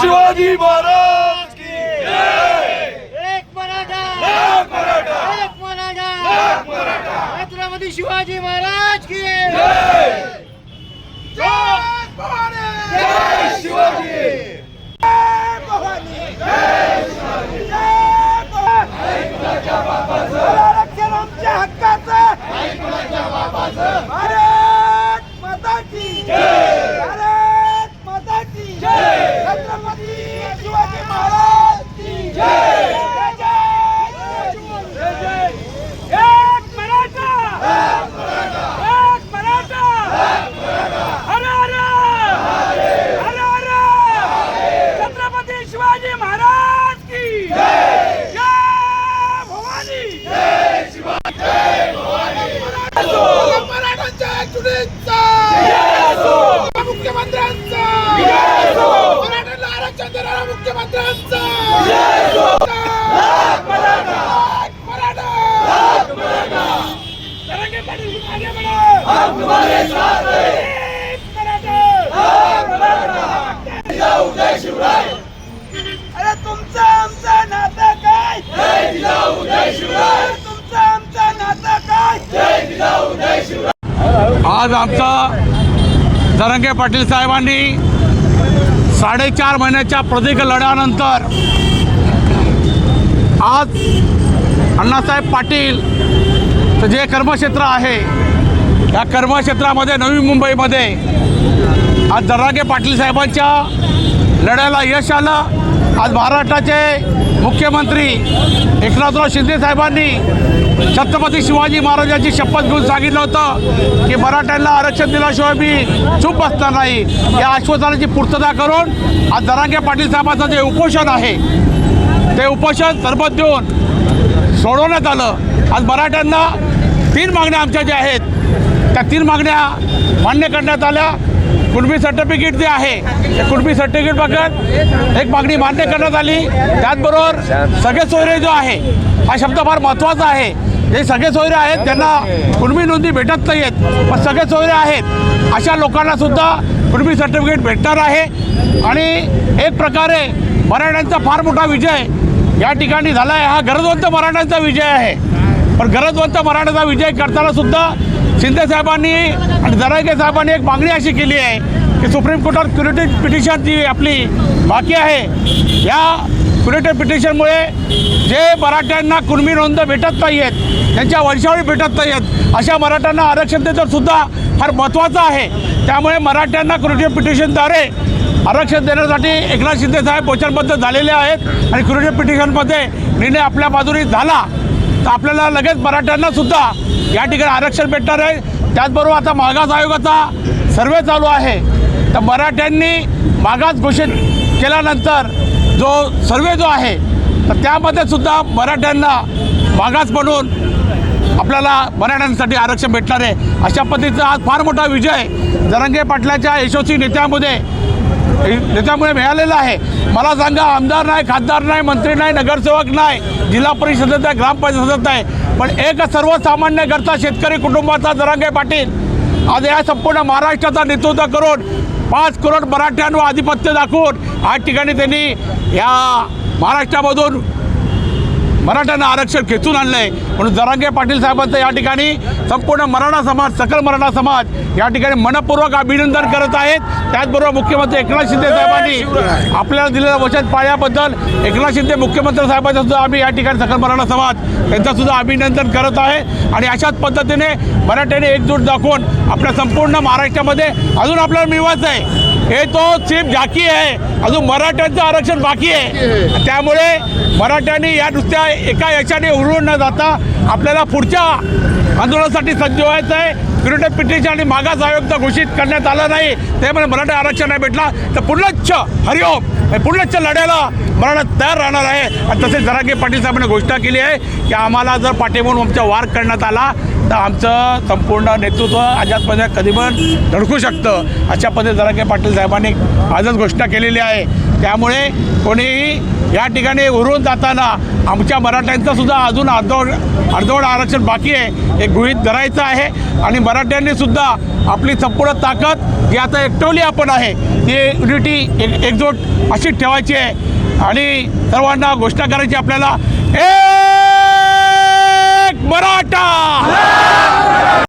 शिवाजी महाराज की एक मराठा। एक मराठा। एक मराठा। एक मराठा। छत्रपती शिवाजी महाराज की एक मराठा एक मराठा हर हर हर हर छत्रपती शिवाजी महाराज की जय भवानी एकजुटीचा मुख्यमंत्र्यांचा! मराठ्यांना आरक्षण देणाऱ्या मुख्यमंत्र्यांचा! मराठा तरंगे पाटील आगे बढ़ो हम तुम्हारे साथ हैं एक मराठा अरे तुमचं आमचं नातं काय? तुमचं आमचं नातं काय आज आमचं दरंगे पाटील साहेबांनी साडेचार महिन्याच्या प्रदीर्घ लढ्यानंतर आज अण्णासाहेब पाटील जे कर्मक्षेत्र आहे या कर्मक्षेत्रामध्ये नवी मुंबईमध्ये आज दरांगे पाटील साहेबांच्या लढ्याला यश आलं. आज महाराष्ट्राचे मुख्यमंत्री एकनाथराव शिंदे साहेबांनी छत्रपती शिवाजी महाराजांची शपथ घेऊन सांगितलं होतं की मराठ्यांना आरक्षण दिल्याशिवाय मी चूप बसणार नाही. या आश्वासनाची पूर्तता करून आज दरांगे पाटील साहेबांचं जे उपोषण आहे ते उपोषण सरबत देऊन सोडवण्यात आलं. आज मराठ्यांना तीन मागण्या आमच्या ज्या आहेत त्या तीन मागण्या मान्य करण्यात आल्या. कुणबी सर्टिफिकेट जे आहे ते कुणबी सर्टिफिकेट बघत एक मागणी मान्य करण्यात आली. त्याचबरोबर सगळे सोयरे जो आहे हा शब्द फार महत्त्वाचा आहे. जे सगळे सोयरे आहेत त्यांना कुणबी नोंदी भेटत नाही आहेत पण सगळे सोयरे आहेत अशा लोकांना सुद्धा कुणबी सर्टिफिकेट भेटणार आहे. आणि एक प्रकारे मराठ्यांचा फार मोठा विजय या ठिकाणी झाला आहे हा गरजवंत मराठ्यांचा विजय आहे. पण गरजवंत मराठ्याचा विजय करताना सुद्धा शिंदे साहेबांनी आणि जरांगे साहेबांनी एक मागणी अशी केली आहे की सुप्रीम कोर्टात क्युरेटिव्ह पिटिशन जी आपली बाकी आहे या क्युरेटिव्ह पिटिशनमुळे जे मराठ्यांना कुणबी नोंद भेटत नाही आहेत त्यांच्या वंशावळी भेटत नाही आहेत अशा मराठ्यांना आरक्षण देणं सुद्धा फार महत्त्वाचं आहे. त्यामुळे मराठ्यांना क्युरेटिव्ह पिटिशनद्वारे आरक्षण देण्यासाठी एकनाथ शिंदे साहेब वचनबद्ध झालेले आहेत आणि क्युरेटिव्ह पिटिशनमध्ये निर्णय आपल्या बाजूने झाला. तर आपल्याला लगेच मराठ्यांना सुद्धा या ठिकाणी आरक्षण भेटणार आहे. त्याचबरोबर आता मागास आयोगाचा सर्वे चालू आहे. तर मराठ्यांनी मागास घोषित केल्यानंतर जो सर्वे जो आहे तर त्यामध्ये सुद्धा मराठ्यांना मागास म्हणून आपल्याला मराठ्यांसाठी आरक्षण भेटणार आहे. अशा पद्धतीचा आज फार मोठा विजय जरंगे पाटलाच्या यशस्वी नेत्यामध्ये नेत्यामुळे मिळालेलं आहे. मला सांगा आमदार नाही खासदार नाही मंत्री नाही नगरसेवक नाही जिल्हा परिषद सदस्य आहे ग्रामपंचायत सदस्य आहे पण एक सर्वसामान्य घरचा शेतकरी कुटुंबाचा जरांगे पाटील. आज या संपूर्ण महाराष्ट्राचा नेतृत्व करून पाच करोड मराठ्यांवर आधिपत्य दाखवून आज ठिकाणी त्यांनी या महाराष्ट्रामधून मराठ्यांना आरक्षण खेचून आणलं आहे म्हणून जरांगे पाटील साहेबांचं या ठिकाणी संपूर्ण मराठा समाज सकल मराठा समाज या ठिकाणी मनपूर्वक अभिनंदन करत आहेत. त्याचबरोबर मुख्यमंत्री एकनाथ शिंदे साहेबांनी आपल्याला दिलेलं वचन पाळल्याबद्दल एकनाथ शिंदे मुख्यमंत्री साहेबांचा सुद्धा आम्ही या ठिकाणी सकल मराठा समाज यांचं सुद्धा अभिनंदन करत आहे. आणि अशाच पद्धतीने मराठ्याने एकजूट दाखवून आपल्या संपूर्ण महाराष्ट्रामध्ये अजून आपल्याला मिळवायचं आहे हे तो सिर्फ झाकी आहे. अजून मराठ्यांचं आरक्षण बाकी आहे. त्यामुळे मराठ्यांनी या नुसत्या एका याच्याने उडवून न जाता आपल्याला पुढच्या आंदोलनासाठी सज्ज व्हायचं आहे. क्युरेटिव पिटिशन आणि मागास आयोग तर घोषित करण्यात आलं नाही. त्यामुळे मराठा आरक्षण नाही भेटला तर पुढलच्छ हरिओम पुढलच्छ लढ्याला मराठा तयार राहणार आहे. आणि तसेच जरांगे पाटील साहेबांनी घोषणा केली आहे की आम्हाला जर पाठीमागून आमचा वार करण्यात आला तर आमचं संपूर्ण नेतृत्व अजातपणे कधी पण धडकू शकतं. अशा पद्धती जरांगे पाटील साहेबांनी आजच घोषणा केलेली आहे. त्यामुळे कोणीही या ठिकाणी उरून जाताना आमच्या मराठ्यांचं सुद्धा अजून अर्धवट अर्धवट आरक्षण बाकी आहे. हे गृहित धरायचं आहे. आणि मराठ्यांनी सुद्धा आपली संपूर्ण ताकद जी आता एकटवली आपण आहे ती युनिटी एक एकजूट अशीच ठेवायची आहे. आणि सर्वांना घोषणा करायची आपल्याला. ए! मराठा!